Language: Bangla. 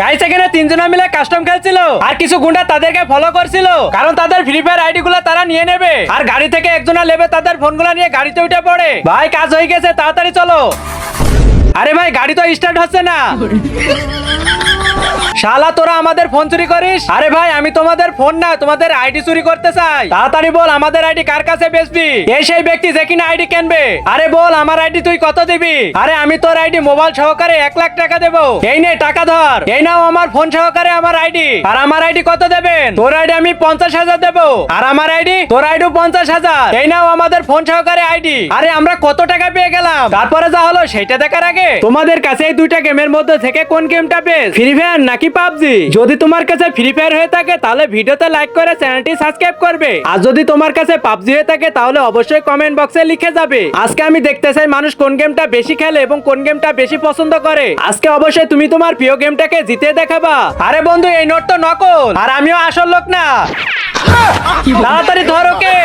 গাইস এখানে তিনজনা মিলে কাস্টম খেলছিল। আর কিছু গুন্ডা তাদেরকে ফলো করছিল। কারণ তাদের ফ্রি ফায়ার আইডি গুলো তারা নিয়ে নেবে। আর গাড়ি থেকে একজনা নেবে তাদের ফোনগুলা নিয়ে গাড়িতে উঠে পড়ে। ভাই, কাজ হয়ে গেছে, তাড়াতাড়ি চলো। আরে ভাই, গাড়ি তো স্টার্ট হচ্ছে না। শালা, তোরা আমাদের ফোন চুরি করিস? আরে ভাই, আমি তোমাদের ফোন না, তোমাদের আইডি চুরি করতে চাই। তাড়াতাড়ি বল, আমাদের আইডি কার কাছে বেচবি? এই সেই ব্যক্তি যে কিনা আইডি কিনবে? আরে বল, আমার আইডি তুই কত দিবি? আরে আমি তোর আইডি মোবাইল সহকারে এক লাখ টাকা দেবো। এই নে, টাকা ধর। এই নাও আমার ফোন সহকারে আমার আইডি। আর আমার আইডি কত দেবেন? তোর আইডি আমি পঞ্চাশ হাজার দেবো। আর আমার আইডি, তোর আইডি পঞ্চাশ হাজার। এই নাও আমাদের ফোন সহকারে আইডি। আরে আমরা কত টাকা পেয়ে গেলাম? তারপরে যা হলো সেটা দেখার আগে। তোমাদের কাছে এই দুইটা গেমের মধ্যে থেকে কোন গেমটা বেশ? ফ্রি ফায়ার নাকি পাবজি। যদি তোমার কাছে ফ্রি ফায়ার হয়ে থাকে তাহলে ভিডিওতে লাইক করে চ্যানেলটি সাবস্ক্রাইব করবে। আর যদি তোমার কাছে পাবজি হয়ে থাকে তাহলে অবশ্যই কমেন্ট বক্সে লিখে যাবে। আজকে আমি দেখতে চাই মানুষ কোন গেমটা বেশি খেলে এবং কোন গেমটা বেশি পছন্দ করে। আজকে অবশ্যই তুমি তোমার প্রিয় গেমটাকে জিতে দেখাবা। আরে বন্ধু এই নোট তো নকল। আর আমিও আসল লোক না। তাড়াতাড়ি ধরো কে